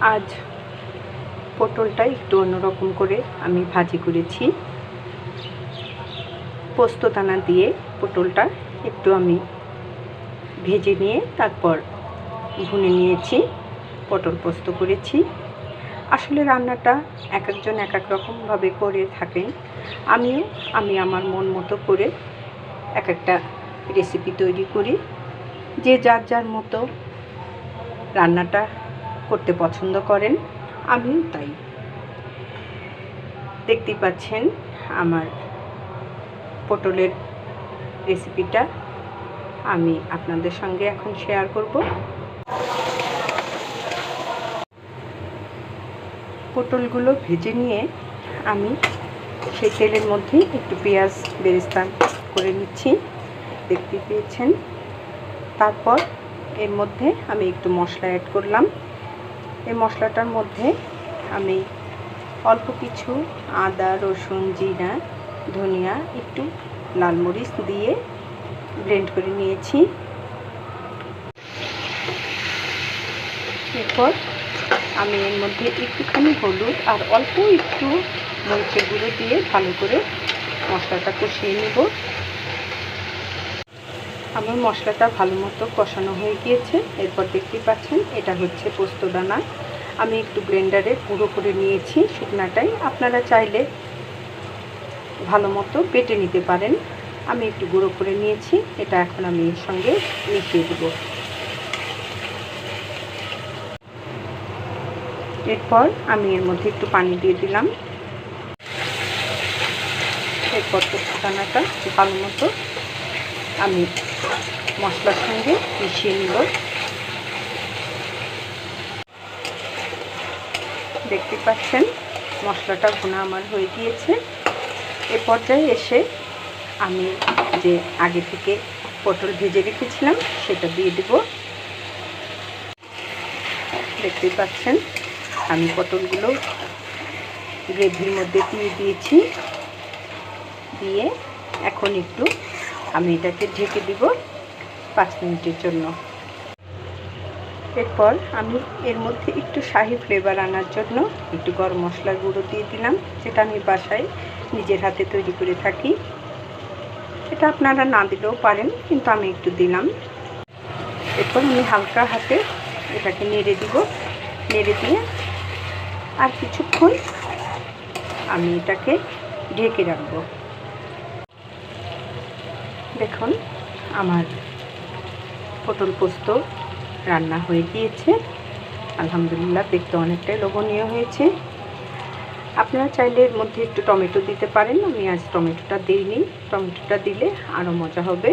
আজ পটলটা একটু অন্যরকম করে আমি ভাজি করেছি। পোস্তদানা দিয়ে পটলটা একটু আমি ভেজে নিয়ে তারপর ভুনে নিয়েছি, পটল পোস্ত করেছি। আসলে রান্নাটা এক একজন এক এক রকমভাবে করে থাকেন। আমিও, আমি আমার মন মতো করে এক একটা রেসিপি তৈরি করি। যে যার যার মতো রান্নাটা করতে পছন্দ করেন, আমিও তাই। দেখতে পাচ্ছেন আমার পটলের রেসিপিটা আমি আপনাদের সঙ্গে এখন শেয়ার করব। পটলগুলো ভেজে নিয়ে আমি সেই তেলের মধ্যে একটু পেঁয়াজ বেরেস্তা করে নিচ্ছি। দেখতে পেয়েছেন? তারপর এর মধ্যে আমি একটু মশলা অ্যাড করলাম। এই মশলাটার মধ্যে আমি অল্প কিছু আদা, রসুন, জিরা, ধনিয়া, একটু লাল মরিচ দিয়ে ব্লেন্ড করে নিয়েছি। এরপর আমি এর মধ্যে একটুখানি হলুদ আর অল্প একটু মরিচের গুঁড়ো দিয়ে ভালো করে মশলাটা কষিয়ে নেব। আমার মশলাটা ভালো মতো কষানো হয়ে গিয়েছে। এরপর দেখতেই পাচ্ছেন, এটা হচ্ছে পোস্তদানা আমি একটু ব্লেন্ডারে গুঁড়ো করে নিয়েছি শুকনাটাই। আপনারা চাইলে ভালো মতো বেটে নিতে পারেন। আমি একটু গুঁড়ো করে নিয়েছি, এটা এখন আমি এর সঙ্গে মিশিয়ে দেব। এরপর আমি এর মধ্যে একটু পানি দিয়ে দিলাম। এরপর পোস্তদানাটা ভালো মতো আমি মশলার সঙ্গে মিশিয়ে নিব। দেখতে পাচ্ছেন, মশলাটা ভুনা আমার হয়ে গিয়েছে। এ পর্যায়ে এসে আমি যে আগে থেকে পটল ভেজে রেখেছিলাম, সেটা দিয়ে দেব। দেখতে পাচ্ছেন, আমি পটলগুলো গ্রেভির মধ্যে দিয়ে দিয়েছি। দিয়ে এখন একটু আমি এটাকে ঢেকে দিব পাঁচ মিনিটের জন্য। এরপর আমি এর মধ্যে একটু শাহি ফ্লেভার আনার জন্য একটু গরম মশলার গুঁড়ো দিয়ে দিলাম, যেটা আমি বাসায় নিজের হাতে তৈরি করে থাকি। এটা আপনারা না দিলেও পারেন, কিন্তু আমি একটু দিলাম। এরপর আমি হালকা হাতে এটাকে নেড়ে দিব। নেড়ে দিয়ে আর কিছুক্ষণ আমি এটাকে ঢেকে রাখব। দেখুন, আমার পটল পোস্ত রান্না হয়ে গিয়েছে। আলহামদুলিল্লাহ, দেখতে অনেকটাই লোভনীয় হয়েছে। আপনারা চাইলে এর মধ্যে একটু টমেটো দিতে পারেন। আমি আজ টমেটোটা দিইনি। টমেটোটা দিলে আরও মজা হবে।